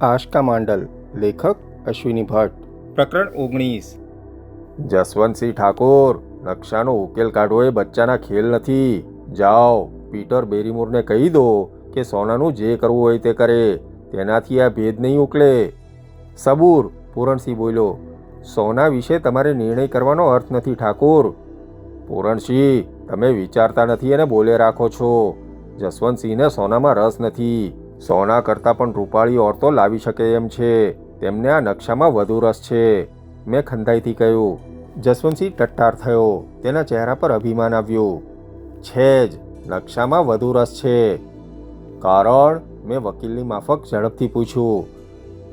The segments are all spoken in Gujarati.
આશકા માંડલ, લેખક અશ્વિની ભટ્ટ. પ્રકરણ ઓગણીસ. જસવંતસિંહ ઠાકોર, નકશાનો ઉકેલ કાઢવો એ બચ્ચાના ખેલ નથી. જાઓ, પીટર બેરીમોરને કહી દો કે સોનાનું જે કરવું હોય તે કરે, તેનાથી આ ભેદ નહીં ઉકલે સબૂર, પૂરણસિંહ બોલ્યો. સોના વિશે તમારે નિર્ણય કરવાનો અર્થ નથી, ઠાકોર. પૂરણસિંહ, તમે વિચારતા નથી અને બોલે રાખો છો. જસવંતસિંહને સોનામાં રસ નથી. સોના કરતાં પણ રૂપાળી ઓરતો લાવી શકે એમ છે. તેમને આ નકશામાં વધુ રસ છે. મેં ખંધાઈથી કહ્યું, જસવંતસિંહ ટટ્ટાર થયો. તેના ચહેરા પર અભિમાન આવ્યું. છે જ, નકશામાં વધુ રસ છે. કારણ, મેં વકીલની માફક ઝડપથી પૂછ્યું.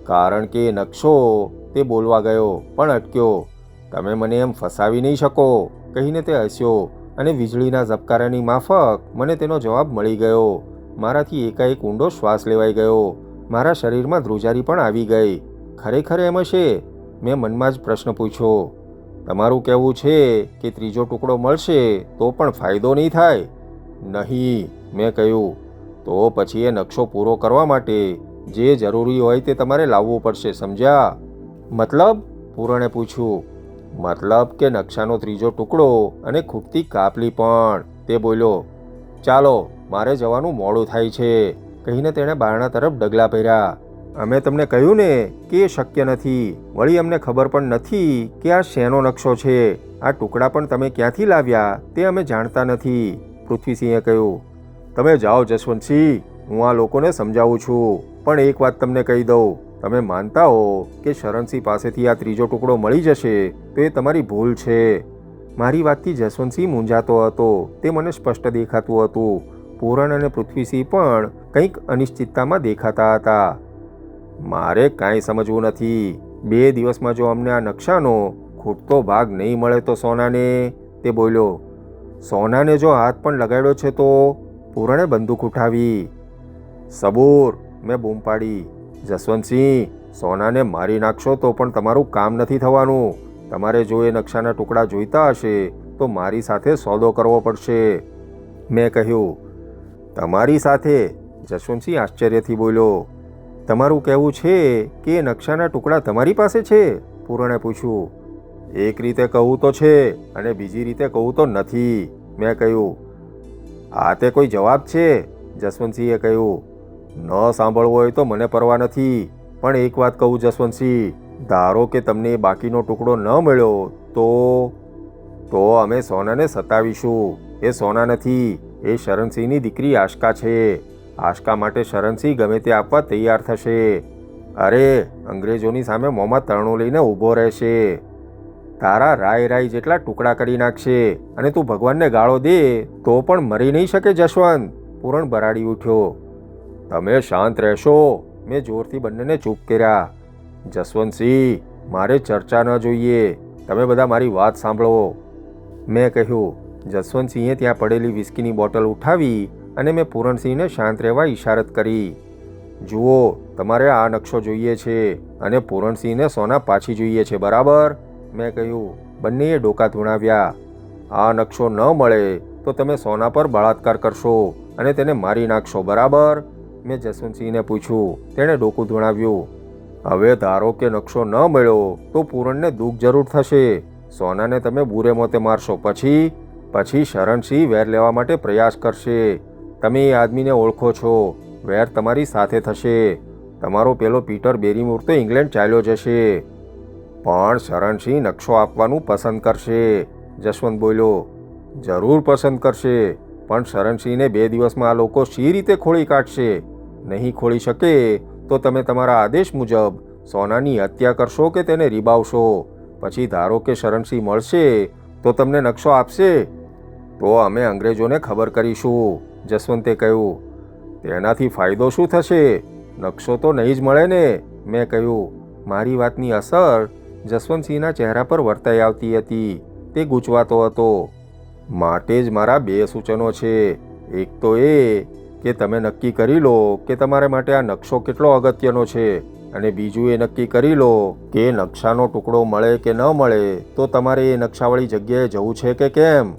કારણ કે નકશો, તે બોલવા ગયો, પણ અટક્યો. તમે મને એમ ફસાવી નહીં શકો. કહીને તે હસ્યો અને વીજળીના ઝબકારાની માફક મને તેનો જવાબ મળી ગયો. મારાથી એકાએક ઊંડો શ્વાસ લેવાઈ ગયો. મારા શરીરમાં ધ્રુજારી પણ આવી ગઈ. ખરેખર એમ હશે? મેં મનમાં જ પ્રશ્ન પૂછ્યો. તમારું કહેવું છે કે ત્રીજો ટુકડો મળશે તો પણ ફાયદો નહીં થાય? નહીં, મેં કહ્યું. તો પછી એ નકશો પૂરો કરવા માટે જે જરૂરી હોય તે તમારે લાવવું પડશે, સમજ્યા? મતલબ? પૂરણે પૂછ્યું. મતલબ કે નકશાનો ત્રીજો ટુકડો અને ખૂટતી કાપલી પણ. તે બોલ્યો ચાલો, મારે જવાનું મોડું થાય છે. કહીને તેણે બારણા તરફ ડગલા પહેર્યા. અમે તમને કહ્યું ને કે એ શક્ય નથી. વળી અમને ખબર પણ નથી કે આ શેનો નકશો છે. આ ટુકડા પણ તમે ક્યાંથી લાવ્યા તે અમે જાણતા નથી, પૃથ્વીસિંહે કહ્યું. તમે જાઓ જસવંતસિંહ, હું આ લોકોને સમજાવું છું. પણ એક વાત તમને કહી દઉં. તમે માનતા હો કે શરણસિંહ પાસેથી આ ત્રીજો ટુકડો મળી જશે, તો એ તમારી ભૂલ છે. મારી વાતથી જસવંતસિંહ મૂંઝાતો હતો. તે મને સ્પષ્ટ દેખાતું હતું. પૂરણ અને પૃથ્વીસિંહ પણ કંઈક અનિશ્ચિતતામાં દેખાતા હતા. મારે કાંઈ સમજવું નથી. બે દિવસમાં જો અમને આ નકશાનો ખૂટતો ભાગ નહીં મળે તો સોનાને? તે બોલ્યો. સોનાને જો હાથ પણ લગાડ્યો છે તો? પૂરણે બંદૂક ઉઠાવી. સબૂર, મેં બૂમ પાડી. જસવંતસિંહ, સોનાને મારી નાખશો તો પણ તમારું કામ નથી થવાનું. તમારે જો એ નકશાના ટુકડા જોઈતા હશે, તો મારી સાથે સોદો કરવો પડશે. મેં કહ્યું, તમારી સાથે? જશવંતસિંહ આશ્ચર્યથી બોલ્યો, તમારું કહેવું છે કે એ નકશાના ટુકડા તમારી પાસે છે? પૂરણે પૂછ્યું, એક રીતે કહું તો છે અને બીજી રીતે કહું તો નથી. મેં કહ્યું, આ તે કોઈ જવાબ છે? જસવંતસિંહે કહ્યું, ન સાંભળવો હોય તો મને પરવા નથી. પણ એક વાત કહું જસવંતસિંહ ધારો કે તમને બાકીનો ટુકડો ન મળ્યો, તો તો અમે સોનાને સતાવીશું. એ સોના નથી, એ શરણસિંહની દીકરી આશકા છે. આશકા માટે શરણસિંહ ગમે તે આપવા તૈયાર થશે. અરે, અંગ્રેજોની સામે મોંમાં તરણું લઈને ઊભો રહેશે. તારા રાય રાય જેટલા ટુકડા કરી નાખશે અને તું ભગવાનને ગાળો દે, તો પણ મરી નહીં શકે જશવંત પૂરણ બરાડી ઉઠ્યો. તમે શાંત રહેશો. મેં જોરથી બંનેને ચૂપ કર્યા. જસવંતસિંહ મારે ચર્ચા ન જોઈએ. તમે બધા મારી વાત સાંભળો. મેં કહ્યું, જસવંતસિંહે ત્યાં પડેલી વિસ્કીની બોટલ ઉઠાવી અને મેં પૂરણસિંહને શાંત રહેવા ઈશારત કરી. જુઓ, તમારે આ નકશો જોઈએ છે અને પૂરણસિંહને સોના પાછી જોઈએ છે, બરાબર? મેં કહ્યું, બંનેએ ડોકા ધૂણાવ્યા. આ નકશો ન મળે તો તમે સોના પર બળાત્કાર કરશો અને તેને મારી નાખશો, બરાબર? મેં જસવંતસિંહને પૂછ્યું, તેણે ડોકું ધૂણાવ્યું. હવે ધારો કે નકશો ન મળ્યો, તો પૂરણને દુઃખ જરૂર થશે. સોનાને તમે બુરે મોતે મારશો. પછી પછી શરણસિંહ વેર લેવા માટે પ્રયાસ કરશે. તમે એ આદમીને ઓળખો છો. વેર તમારી સાથે થશે. તમારો પેલો પીટર બેરીમૂર તો ઇંગ્લેન્ડ ચાલ્યો જશે. પણ શરણસિંહ નકશો આપવાનું પસંદ કરશે. જસવંત બોલ્યો, જરૂર પસંદ કરશે. પણ શરણસિંહને બે દિવસમાં આ લોકો શી રીતે ખોળી કાઢશે? નહીં ખોળી શકે. તો તમે તમારા આદેશ મુજબ સોનાની હત્યા કરશો કે તેને રીબાવશો? પછી ધારો કે શરણસિંહ મળશે, તો તમને નકશો આપશે? તો અમે અંગ્રેજોને ખબર કરીશું, જસવંતે કહ્યું. તેનાથી ફાયદો શું થશે? નકશો તો નહીં જ મળે ને, મેં કહ્યું. મારી વાતની અસર જસવંતસિંહના ચહેરા પર વર્તાઈ આવતી હતી. તે ગૂંચવાતો હતો. માટે જ મારા બે સૂચનો છે. એક તો એ કે તમે નક્કી કરી લો કે તમારે માટે આ નકશો કેટલો અગત્યનો છે અને બીજું એ નક્કી કરી લો કે નકશાનો ટુકડો મળે કે ન મળે, તો તમારે એ નકશાવાળી જગ્યાએ જવું છે કે કેમ?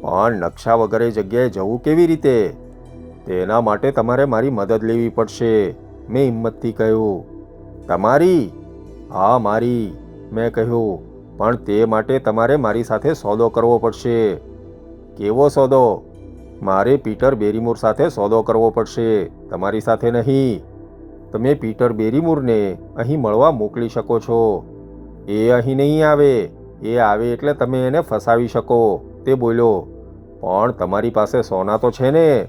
પણ નકશા વગર જગ્યાએ જવું કેવી રીતે? તેના માટે તમારે મારી મદદ લેવી પડશે, મેં હિંમતથી કહ્યું. તમારી? હા, મારી, મેં કહ્યું. પણ તે માટે તમારે મારી સાથે સોદો કરવો પડશે. કેવો સોદો? મારે પીટર બેરીમૂર સાથે સોદો કરવો પડશે. તમારી સાથે નહીં. તમે પીટર બેરીમૂરને અહીં મળવા મોકલી શકો છો. એ અહીં નહીં આવે. એ આવે એટલે તમે એને ફસાવી શકો. તે બોલ્યો, પણ તમારી પાસે સોના તો છે ને?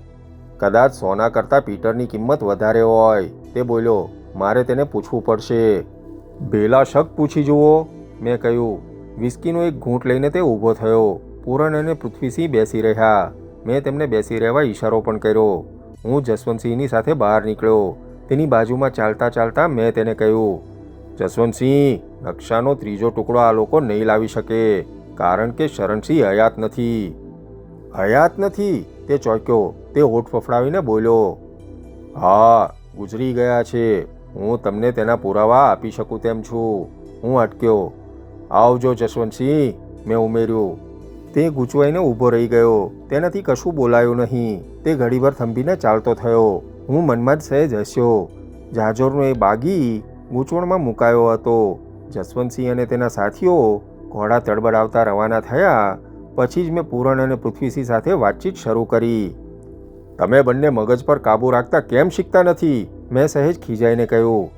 કદાચ સોના કરતાં પીટરની કિંમત વધારે હોય. તે બોલ્યો, મારે તેને પૂછવું પડશે. બેલા શક પૂછી, જુઓ. મેં કહ્યું, વિસ્કીનો એક ઘૂંટ લઈને તે ઊભો થયો. પૂરણ અને પૃથ્વીસિંહ બેસી રહ્યા. મેં તેમને બેસી રહેવા ઈશારો પણ કર્યો. હું જસવંતસિંહની સાથે બહાર નીકળ્યો. તેની બાજુમાં ચાલતા ચાલતા મેં તેને કહ્યું, જસવંતસિંહ, નકશાનો ત્રીજો ટુકડો આ લોકો નહીં લાવી શકે, કારણ કે શરણસિંહ હયાત નથી. હયાત નથી? તે ચોંક્યો. તે હોઠ ફફડાવીને બોલ્યો, હા, ગુજરી ગયા છે. હું તમને તેના પુરાવા આપી શકું તેમ છું. હું અટક્યો, આવજો જસવંતસિંહ, મેં ઉમેર્યું. તે ગૂંચવાઈને ઊભો રહી ગયો. તેનાથી કશું બોલાયું નહીં. તે ઘડીભર થંભીને ચાલતો થયો. હું મનમાં જ સહેજ હસ્યો. જાજોરનો એ બાગી ગૂંચવણમાં મુકાયો હતો. જસવંતસિંહ અને તેના સાથીઓ ઘોડા તડબડાવતા રવાના થયા. પછી જ મેં પૂરણ અને પૃથ્વીસિંહ સાથે વાતચીત શરૂ કરી. તમે બંને મગજ પર કાબૂ રાખતા કેમ શીખતા નથી? મેં સહેજ ખીજાઈને કહ્યું.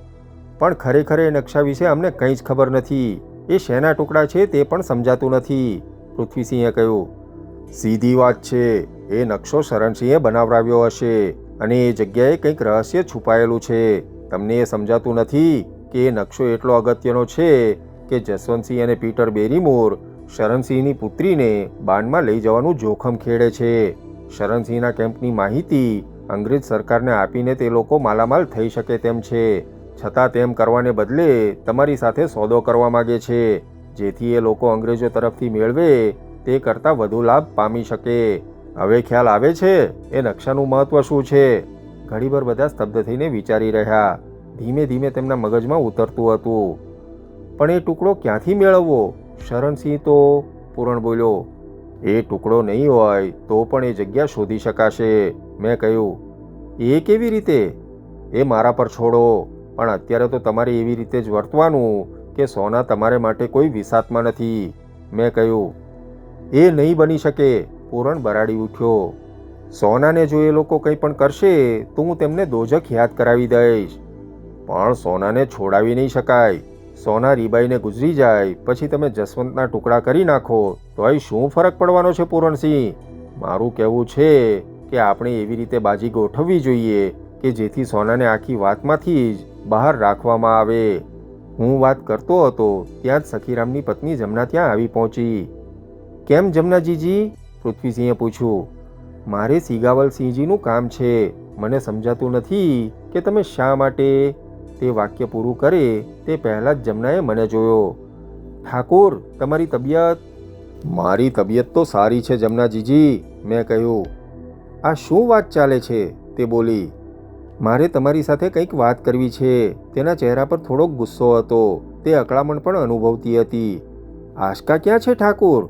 પણ ખરેખર એ નકશા વિશે અમને કંઈ જ ખબર નથી. એ શેના ટુકડા છે તે પણ સમજાતું નથી. પૃથ્વીસિંહે કહ્યું, સીધી વાત છે, એ નકશો શરણસિંહે બનાવરાવ્યો હશે અને એ જગ્યાએ કંઈક રહસ્ય છુપાયેલું છે. તમને એ સમજાતું નથી કે એ નકશો એટલો અગત્યનો છે કે જસવંતસિંહ અને પીટર બેરીમોર શરણસિંહની પુત્રીને બાનમાં લઈ જવાનું જોખમ ખેડે છે. શરણસિંહના કેમ્પની માહિતી અંગ્રેજ સરકારને આપીને તે લોકો માલામાલ થઈ શકે તેમ છે. છતાં તેમ કરવાને બદલે તમારી સાથે સોદો કરવા માગે છે. જેથી એ લોકો અંગ્રેજો તરફથી મેળવે, તે કરતાં વધુ લાભ પામી શકે. હવે ખ્યાલ આવે છે, એ નકશાનું મહત્વ શું છે? ઘડીભર બધા સ્તબ્ધ થઈને વિચારી રહ્યા. ધીમે ધીમે તેમના મગજમાં ઉતરતું હતું. પણ એ ટુકડો ક્યાંથી મેળવવો? શરણસિંહ તો પૂરણ બોલ્યો. એ ટુકડો નહીં હોય, તો પણ એ જગ્યા શોધી શકાશે. મેં કહ્યું. એ કેવી રીતે? એ મારા પર છોડો. પણ અત્યારે તો તમારે એવી રીતે જ વર્તવાનું. કે સોના તમારે માટે કોઈ વિસાતમાં નથી. મેં કહ્યું, એ નહીં બની શકે. પૂરણ બરાડી ઉઠ્યો. સોનાને જો એ લોકો કંઈ પણ કરશે, તો હું તેમને દોજક યાદ કરાવી દઈશ. પણ સોનાને છોડાવી નહીં શકાય. સોના રીબાઈને ગુજરી જાય, પછી તમે જસવંતના ટુકડા કરી નાખો. તો અહીં શું ફરક પડવાનો છે, પૂરણસિંહ? મારું કહેવું છે કે આપણે એવી રીતે બાજી ગોઠવવી જોઈએ કે જેથી સોનાને આખી વાતમાંથી જ બહાર રાખવામાં આવે. હું વાત કરતો હતો, ત્યાં જ સખીરામની પત્ની જમના ત્યાં આવી પહોંચી. કેમ જમનાજીજી? પૃથ્વીસિંહે પૂછ્યું. મારે સિગાવલસિંહજીનું કામ છે. મને સમજાતું નથી કે તમે શા માટે તે વાક્ય પૂરું કરે તે પહેલાં જ જમનાએ મને જોયો. ઠાકોર, તમારી તબિયત? મારી તબિયત તો સારી છે જમનાજીજી, મેં કહ્યું. આ શું વાત ચાલે છે? તે બોલી. મારે તમારી સાથે કંઈક વાત કરવી છે. તેના ચહેરા પર થોડોક ગુસ્સો હતો. તે અકળામણ પણ અનુભવતી હતી. આશકા ક્યાં છે ઠાકુર?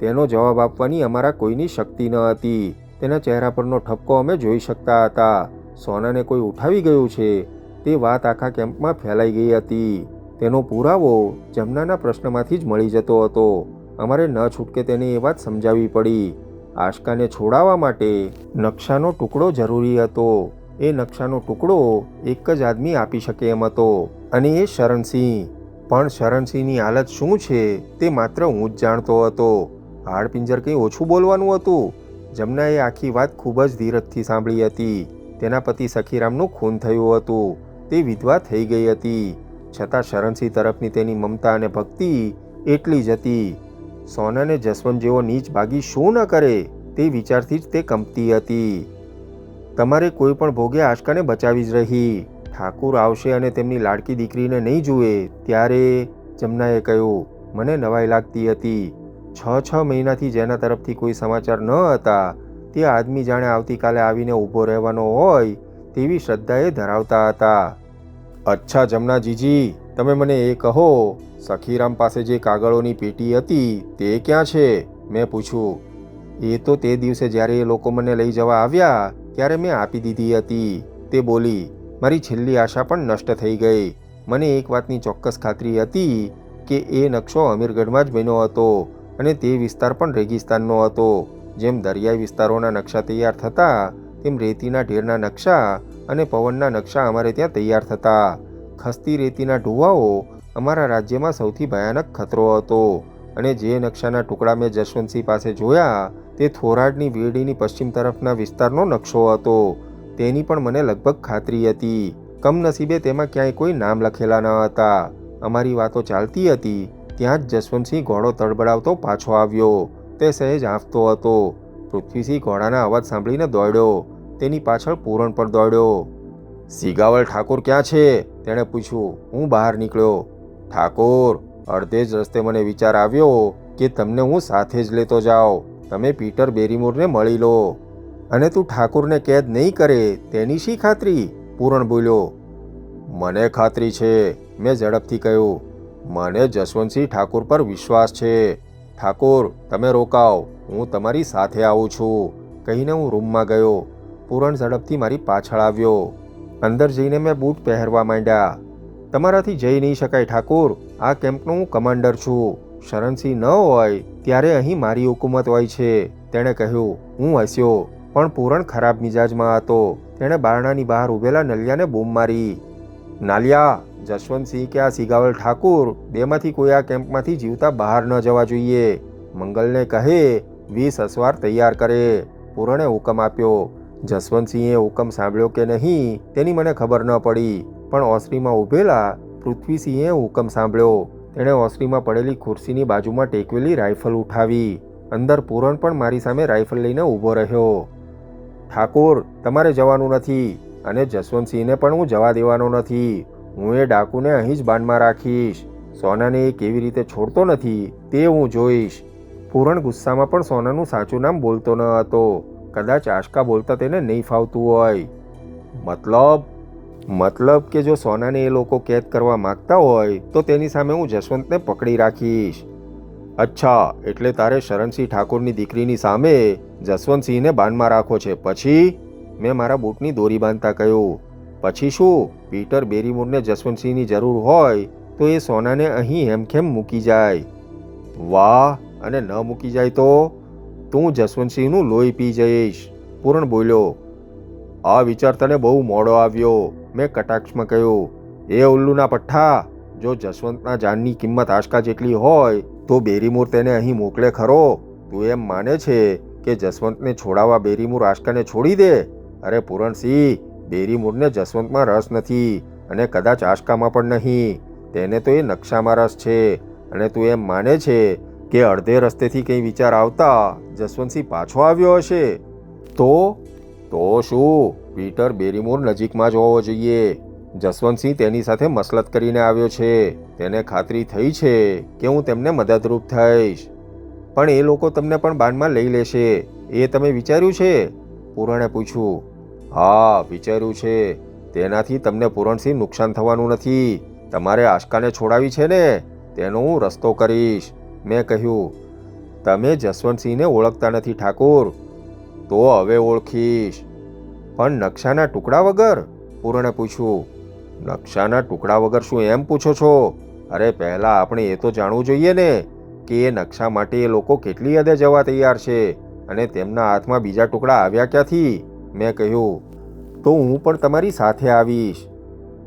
તેનો જવાબ આપવાની અમારા કોઈની શક્તિ ન હતી. તેના ચહેરા પરનો ઠપકો અમે જોઈ શકતા હતા. સોનાને કોઈ ઉઠાવી ગયું છે? તે વાત આખા કેમ્પમાં ફેલાઈ ગઈ હતી. તેનો પુરાવો જમનાના પ્રશ્નમાંથી જ મળી જતો હતો. અમારે ન છૂટકે તેને એ વાત સમજાવવી પડી. આશકાને છોડાવવા માટે નકશાનો ટુકડો જરૂરી હતો. એ નકશાનો ટુકડો એક જ આદમી આપી શકે એમ હતો. અને એ શરણસિંહ. પણ શરણસિંહની હાલત શું છે તે માત્ર હું જ જાણતો હતો. હાડપિંજર કંઈ ઓછું બોલવાનું હતું? જમનાએ આખી વાત ખૂબ જ ધીરજથી સાંભળી હતી. તેના પતિ સખીરામનું ખૂન થયું હતું. તે વિધવા થઈ ગઈ હતી. છતાં શરણસિંહ તરફની તેની મમતા અને ભક્તિ એટલી જ હતી. સોનાને જસવંત જેવો નીચ ભાગી શું ન કરે તે વિચારથી જ તે કંપતી હતી. તમારે કોઈ પણ ભોગે આશકાને બચાવી જ રહી. ઠાકુર આવશે અને તેમની લાડકી દીકરીને નહીં જુએ, ત્યારે જમનાએ કહ્યું, મને નવાઈ લાગતી હતી. છ છ મહિનાથી જેના તરફથી કોઈ સમાચાર ન હતા, તે આદમી જાણે આવતીકાલે આવીને ઊભો રહેવાનો હોય તેવી શ્રદ્ધાએ ધરાવતા હતા. અચ્છા જમનાજીજી તમે મને એ કહો, સખીરામ પાસે જે કાગળોની પેટી હતી તે ક્યાં છે? મેં પૂછ્યું. એ તો તે દિવસે જ્યારે એ લોકો મને લઈ જવા આવ્યા ત્યારે મેં આપી દીધી હતી. તે બોલી, મારી છેલ્લી આશા પણ નષ્ટ થઈ ગઈ. મને એક વાતની ચોક્કસ ખાતરી હતી કે એ નકશો અમીરગઢમાં જ બન્યો હતો અને તે વિસ્તાર પણ રેગિસ્તાનનો હતો. જેમ દરિયાઈ વિસ્તારોના નકશા તૈયાર થતા, તેમ રેતીના ઢેરના નકશા અને પવનના નકશા અમારે ત્યાં તૈયાર થતા. ખસતી રેતીના ઢુવાઓ અમારા રાજ્યમાં સૌથી ભયાનક ખતરો હતો અને જે નકશાના ટુકડા મેં જશવંતસિંહ પાસે જોયા તે થોરાડની વેડીની પશ્ચિમ તરફના વિસ્તારનો નકશો હતો. તેની પણ મને લગભગ ખાતરી હતી. કમનસીબે તેમાં ક્યાંય કોઈ નામ લખેલા ન હતા. અમારી વાતો ચાલતી હતી. ત્યાં જ જસવંતસિંહ ઘોડો તડબડાવતો પાછો આવ્યો. તે સહેજ આંફતો હતો. પૃથ્વીસિંહ ઘોડાના અવાજ સાંભળીને દોડ્યો. તેની પાછળ પૂરણ પર દોડ્યો. સિગાવલ ઠાકોર ક્યાં છે? તેણે પૂછ્યું. હું બહાર નીકળ્યો. ઠાકોર, અડધે જ રસ્તે મને વિચાર આવ્યો કે તમને હું સાથે જ લેતો જાઉં. તમે પીટર બેરીમોરને મળી લો. અને તું ઠાકુરને કેદ નહીં કરે તેની શી ખાતરી? પૂરણ બોલ્યો, મને ખાતરી છે, મેં ઝડપથી કહ્યું. મને જસવંતસિંહ ઠાકુર પર વિશ્વાસ છે. ઠાકોર, તમે રોકાવ હું તમારી સાથે આવું છું. કહીને હું રૂમમાં ગયો. પૂરણ ઝડપથી મારી પાછળ આવ્યો. અંદર જઈને મેં બૂટ પહેરવા માંડ્યા. તમારાથી જઈ નહીં શકાય ઠાકુર. આ કેમ્પનો હું કમાન્ડર છું. શરણસિંહ ન હોય ત્યારે અહીં મારી હુકુમત હોય છે. તેણે કહ્યું, હું હસ્યો, પણ પૂરણ ખરાબ મિજાજમાં હતો. તેણે બારણાની બહાર ઊભેલા નલિયાને બૂમ મારી. નાલિયા જશવંતસિંહ કે આ સિગાવલ ઠાકુર? બેમાંથી કોઈ આ કેમ્પમાંથી જીવતા બહાર ન જવા જોઈએ. મંગલને કહે, વીસ અસવાર તૈયાર કરે. પૂરણે હુકમ આપ્યો. જસવંતસિંહે હુકમ સાંભળ્યો કે નહીં, તેની મને ખબર ન પડી. પણ ઓસરીમાં ઊભેલા પૃથ્વીસિંહે હુકમ સાંભળ્યો. તેણે ઓસરીમાં પડેલી ખુરશીની બાજુમાં ટેકવેલી રાઇફલ ઉઠાવી. અંદર પૂરણ પણ મારી સામે રાઇફલ લઈને ઊભો રહ્યો. ઠાકોર, તમારે જવાનું નથી અને જસવંતસિંહને પણ હું જવા દેવાનો નથી. હું એ ડાકુને અહીં જ બાનમાં રાખીશ. સોનાને એ કેવી રીતે છોડતો નથી તે હું જોઈશ. પૂરણ ગુસ્સામાં પણ સોનાનું સાચું નામ બોલતો ન હતો. કદાચ આશકા બોલતા તેને નહીં ફાવતું હોય. મતલબ મતલબ કે જો સોનાને એ લોકો કેદ કરવા માંગતા હોય, તો તેની સામે હું જસવંતને પકડી રાખીશ. અચ્છા, એટલે તારે શરણસિંહ ઠાકોરની દીકરીની સામે જસવંતસિંહને બાનમાં રાખો છે. પછી મેં મારા બૂટની દોરી બાંધતા કહ્યું. પછી શું? પીટર બેરીમૂરને જસવંતસિંહની જરૂર હોય, તો એ સોનાને અહીં હેમખેમ મૂકી જાય. વાહ, અને ન મૂકી જાય તો? તું જસવંતસિંહનું લોહી પી જઈશ. પૂરણ બોલ્યો. આ વિચાર તને બહુ મોડો આવ્યો. મેં કટાક્ષમાં કહ્યું, એ ઉલ્લુના પઠ્ઠા, જો જસવંતના જાનની કિંમત આશકા જેટલી હોય, તો બેરીમૂર તેને અહીં મોકલે ખરો. તું એમ માને છે કે જસવંતને છોડાવવા બેરીમૂર આશકાને છોડી દે? અરે પૂરણસિંહ, બેરીમૂરને જસવંતમાં રસ નથી અને કદાચ આશકામાં પણ નહીં. તેને તો એ નકશામાં રસ છે અને તું એમ માને છે કે અડધે રસ્તેથી કંઈ વિચાર આવતા જસવંતસિંહ પાછો આવ્યો હશે. તો? તો શું? પીટર બેરીમોર નજીકમાં જ હોવો જોઈએ. જસવંતસિંહ તેની સાથે મસલત કરીને આવ્યો છે. તેને ખાતરી થઈ છે કે હું તેમને મદદરૂપ થઈશ. પણ એ લોકો તમને પણ બાનમાં લઈ લેશે. એ તમે વિચાર્યું છે? પૂરણે પૂછ્યું હા, વિચાર્યું છે. તેનાથી તમને પૂરણસિંહ નુકસાન થવાનું નથી. તમારે આશકાને છોડાવી છે ને? તેનો હું રસ્તો કરીશ. મેં કહ્યું. તમે જસવંતસિંહને ઓળખતા નથી ઠાકોર. તો હવે ઓળખીશ. પણ નકશાના ટુકડા વગર? પૂરણે પૂછ્યું નકશાના ટુકડા વગર શું એમ પૂછો છો? અરે પહેલાં આપણે એ તો જાણવું જોઈએ ને કે એ નકશા માટે એ લોકો કેટલી હદે જવા તૈયાર છે અને તેમના હાથમાં બીજા ટુકડા આવ્યા ક્યાંથી? મેં કહ્યું, તો હું પણ તમારી સાથે આવીશ.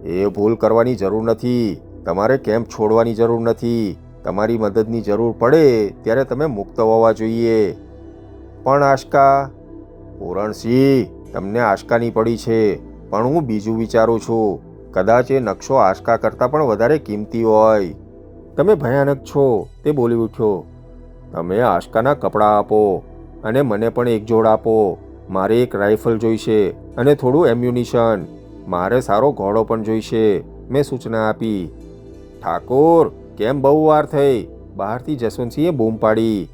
એ ભૂલ કરવાની જરૂર નથી. તમારે કેમ્પ છોડવાની જરૂર નથી? તમારી મદદની જરૂર પડે ત્યારે તમે મુક્ત હોવા જોઈએ. પણ આશકા પૂરણસિંહ, તમને આશકાની પડી છે. પણ હું બીજું વિચારું છું. કદાચ એ નકશો આશકા કરતાં પણ વધારે કિંમતી હોય. તમે ભયાનક છો, તે બોલી ઉઠ્યો. તમે આશકાના કપડાં આપો અને મને પણ એક જોડ આપો. મારે એક રાઇફલ જોઈશે અને થોડું એમ્યુનિશન. મારે સારો ઘોડો પણ જોઈશે, મેં સૂચના આપી. ઠાકોર, કેમ બહુ વાર થઈ? બહારથી જસવંતસિંહે બૂમ પાડી.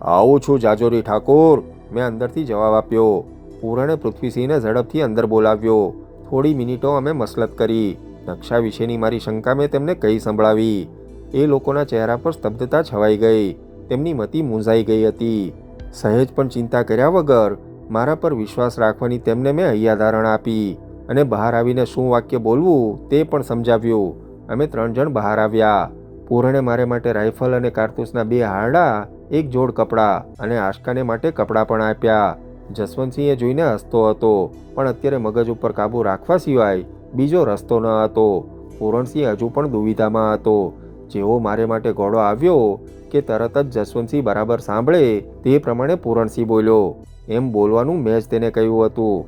આવું છું જાજોરી ઠાકોર. મેં અંદરથી જવાબ આપ્યો. પૂરણે પૃથ્વીસિંહને ઝડપથી અંદર બોલાવ્યો. થોડી મિનિટો અમે મસલત કરી. નકશા વિશેની મારી શંકા મેં તેમને કહી સંભળાવી. એ લોકોના ચહેરા પર સ્તબ્ધતા છવાઈ ગઈ. તેમની મતિ મૂંઝાઈ ગઈ હતી. સહેજ પણ ચિંતા કર્યા વગર મારા પર વિશ્વાસ રાખવાની તેમને મેં હૈયાધારણ આપી અને બહાર આવીને શું વાક્ય બોલવું તે પણ સમજાવ્યું. અમે ત્રણ જણ બહાર આવ્યા. પૂરણે મારે માટે રાઇફલ અને કારતૂસના બે હારડા એક જોડ કપડાં અને આશકાને માટે કપડાં પણ આપ્યા. જસવંતસિંહે જોઈને હસતો હતો, પણ અત્યારે મગજ ઉપર કાબૂ રાખવા સિવાય બીજો રસ્તો ન હતો. પૂરણસિંહ હજુ પણ દુવિધામાં હતો. જેવો મારે માટે ઘોડો આવ્યો કે તરત જ જસવંતસિંહ બરાબર સાંભળે તે પ્રમાણે પૂરણસિંહ બોલ્યો, એમ બોલવાનું મેં જ તેને કહ્યું હતું.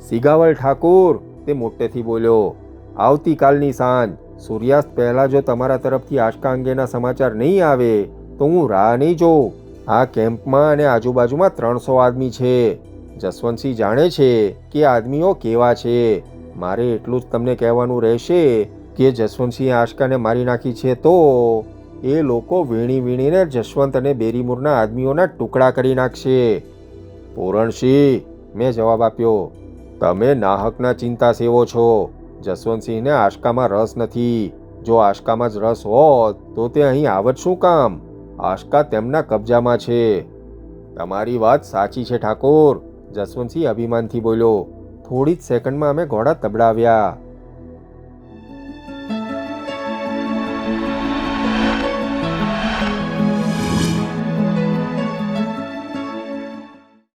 સિગાવલ ઠાકુર, તે મોટેથી બોલ્યો, આવતીકાલની સાંજ, સૂર્યાસ્ત પહેલાં જો તમારા તરફથી આશકા અંગેના સમાચાર નહીં આવે તો હું રાહ નહીં જોઉં આ કેમ્પમાં અને આજુબાજુમાં ત્રણસો આદમી છે. જસવંતસિંહ જાણે છે કે આદમીઓ કેવા છે. મારે એટલું જ તમને કહેવાનું રહેશે કે જસવંતસિંહ આશકાને મારી નાખી છે તો એ લોકો વીણી વીણીને જસવંત અને બેરીમૂરના આદમીઓના ટુકડા કરી નાખશે. પૂરણસિંહ, મેં જવાબ આપ્યો. તમે નાહકના ચિંતા સેવો છો. જસવંતસિંહને આશકામાં રસ નથી. જો આશકામાં જ રસ હોત તો તે અહીં આવત શું કામ? આશકા તેમના કબજામાં છે. તમારી વાત સાચી છે ઠાકોર, જસવંતસિંહ અભિમાનથી બોલ્યો. થોડી જ સેકન્ડમાં અમે ઘોડા તબડાવ્યા.